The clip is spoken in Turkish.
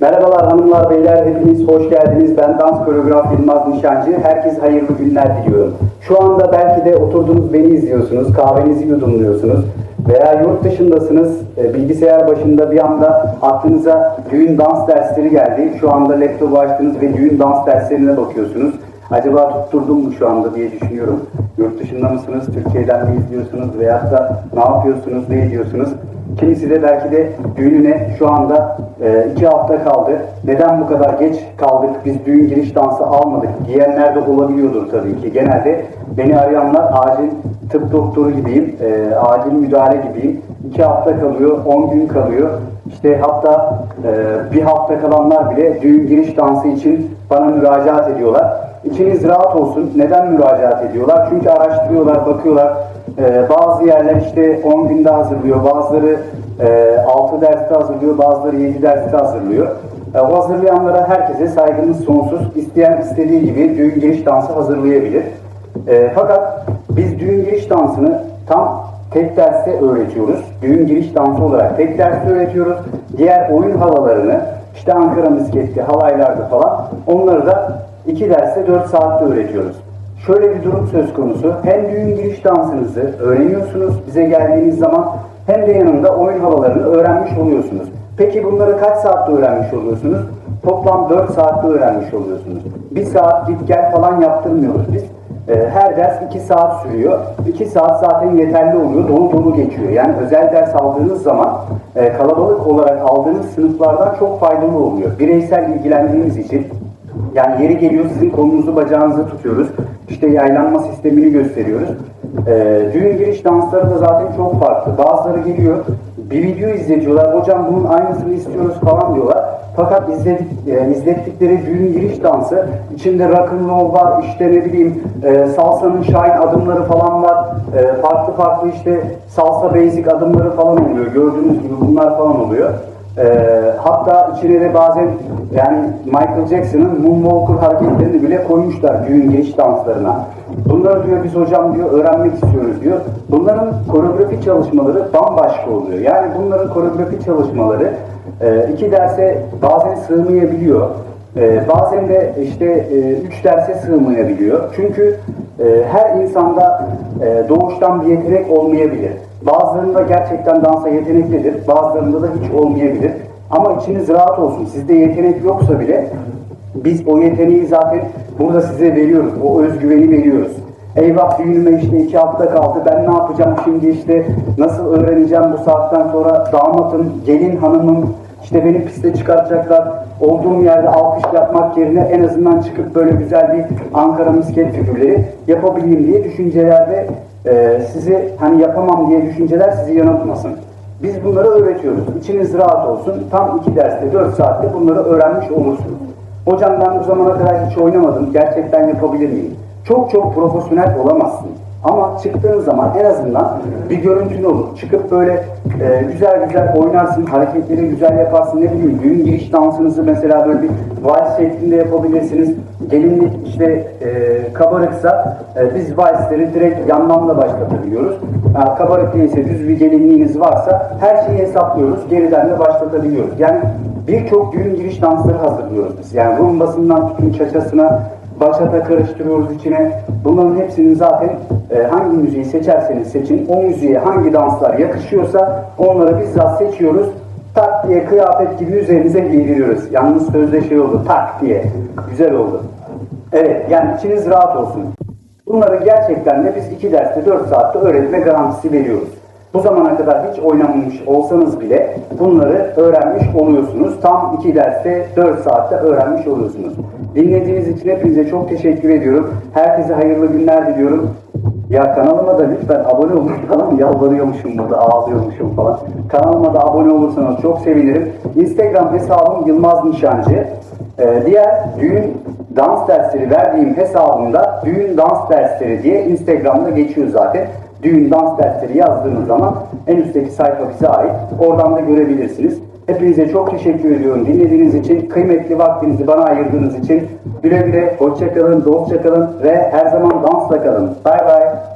Merhabalar hanımlar, beyler, hepiniz hoş geldiniz. Ben dans koreograf Yılmaz Nişancı. Herkes hayırlı günler diliyorum. Şu anda belki de oturdunuz beni izliyorsunuz, kahvenizi yudumluyorsunuz veya yurt dışındasınız, e, bilgisayar başında bir anda aklınıza düğün dans dersleri geldi. Şu anda laptopu açtınız ve düğün dans derslerine bakıyorsunuz. Acaba tutturdum mu şu anda diye düşünüyorum. Yurt dışında mısınız, Türkiye'den mi izliyorsunuz veyahut da ne yapıyorsunuz, ne ediyorsunuz? Kimisi de belki de düğününe şu anda e, iki hafta kaldı. Neden bu kadar geç kaldık? Biz düğün giriş dansı almadık diyenler de olabiliyordur tabii ki. Genelde beni arayanlar acil tıp doktoru gibiyim, e, acil müdahale gibiyim. İki hafta kalıyor, on gün kalıyor. İşte hatta e, bir hafta kalanlar bile düğün giriş dansı için bana müracaat ediyorlar. İçiniz rahat olsun. Neden müracaat ediyorlar? Çünkü araştırıyorlar, bakıyorlar. Ee, bazı yerler işte 10 günde hazırlıyor, bazıları e, 6 derste hazırlıyor, bazıları 7 derste hazırlıyor. E, o hazırlayanlara herkese saygımız sonsuz. İsteyen istediği gibi düğün giriş dansı hazırlayabilir. E, fakat biz düğün giriş dansını tam tek derste öğretiyoruz. Düğün giriş dansı olarak tek derste öğretiyoruz. Diğer oyun havalarını işte Ankara misketti, halaylarda falan onları da iki derste 4 saatte öğretiyoruz. Şöyle bir durum söz konusu. Hem düğün giriş dansınızı öğreniyorsunuz bize geldiğiniz zaman hem de yanında oyun havalarını öğrenmiş oluyorsunuz. Peki bunları kaç saatte öğrenmiş oluyorsunuz? Toplam 4 saatte öğrenmiş oluyorsunuz. Bir saat git gel falan yaptırmıyoruz biz. Ee, Her ders 2 saat sürüyor. 2 saat zaten yeterli oluyor. Dolu dolu geçiyor. Yani özel ders aldığınız zaman e, kalabalık olarak aldığınız sınıflardan çok faydalı oluyor. Bireysel ilgilendiğiniz için yani yeri geliyor sizin kolunuzu bacağınızı tutuyoruz. İşte yaylanma sistemini gösteriyoruz. Ee, düğün giriş dansları da zaten çok farklı. Bazıları geliyor bir video izletiyorlar. Hocam bunun aynısını istiyoruz falan diyorlar. Fakat izledik, e, izlettikleri düğün giriş dansı içinde rock'n'roll var, işte ne bileyim e, salsanın şahin adımları falan var. E, farklı farklı işte salsa basic adımları falan oluyor. Gördüğünüz gibi bunlar falan oluyor. Ee, hatta içine bazen yani Michael Jackson'ın Moonwalker hareketlerini bile koymuşlar düğün giriş danslarına. Bunları diyor biz hocam diyor öğrenmek istiyoruz diyor. Bunların koreografi çalışmaları bambaşka oluyor. Yani bunların koreografi çalışmaları e, iki derse bazen sığmayabiliyor. E, bazen de işte e, üç derse sığmayabiliyor. Çünkü e, her insanda e, doğuştan bir yetenek olmayabilir. Bazılarında gerçekten dansa yeteneklidir, bazılarında da hiç olmayabilir. Ama içiniz rahat olsun. Sizde yetenek yoksa bile biz o yeteneği zaten burada size veriyoruz. O özgüveni veriyoruz. Eyvah düğünüme işte iki hafta kaldı. Ben ne yapacağım şimdi işte nasıl öğreneceğim bu saatten sonra damatım, gelin hanımım işte beni piste çıkartacaklar. Olduğum yerde alkış yapmak yerine en azından çıkıp böyle güzel bir Ankara misket figürleri yapabileyim diye düşüncelerde e, sizi hani yapamam diye düşünceler sizi yanıltmasın. Biz bunları öğretiyoruz. İçiniz rahat olsun. Tam iki derste, dört saatte bunları öğrenmiş olursunuz. Hocam ben bu zamana kadar hiç oynamadım. Gerçekten yapabilir miyim? Çok çok profesyonel olamazsın. Ama çıktığın zaman en azından bir görüntün olur. Çıkıp böyle e, güzel güzel oynarsın, hareketleri güzel yaparsın. Ne bileyim düğün giriş dansınızı mesela böyle bir vals şeklinde yapabilirsiniz. Gelinlik işte e, kabarıksa e, biz valsleri direkt yandan da başlatabiliyoruz. Yani kabarık değilse düz bir gelinliğiniz varsa her şeyi hesaplıyoruz. Geriden de başlatabiliyoruz. Yani birçok düğün giriş dansları hazırlıyoruz biz. Yani rumbasından tutun çaçasına, Başata karıştırıyoruz içine. Bunların hepsinin zaten e, hangi müziği seçerseniz seçin, o müziğe hangi danslar yakışıyorsa onları bizzat seçiyoruz. Tak diye kıyafet gibi üzerinize giydiriyoruz. Yalnız sözde şey oldu, tak diye. Güzel oldu. Evet, yani içiniz rahat olsun. Bunları gerçekten de biz iki derste, dört saatte öğretme garantisi veriyoruz. Bu zamana kadar hiç oynamamış olsanız bile bunları öğrenmiş oluyorsunuz. Tam iki derste, dört saatte öğrenmiş oluyorsunuz. Dinlediğiniz için hepinize çok teşekkür ediyorum. Herkese hayırlı günler diliyorum. Ya kanalıma da lütfen abone olun falan yalvarıyormuşum burada ağlıyormuşum falan. Kanalıma da abone olursanız çok sevinirim. Instagram hesabım Yılmaz Nişancı. Ee, diğer düğün dans dersleri verdiğim hesabımda düğün dans dersleri diye Instagram'da geçiyor zaten. Düğün dans dersleri yazdığınız zaman en üstteki sayfa bize ait. Oradan da görebilirsiniz. Hepinize çok teşekkür ediyorum dinlediğiniz için, kıymetli vaktinizi bana ayırdığınız için. Güle güle, hoşça kalın, ve her zaman dansla kalın. Bay bay.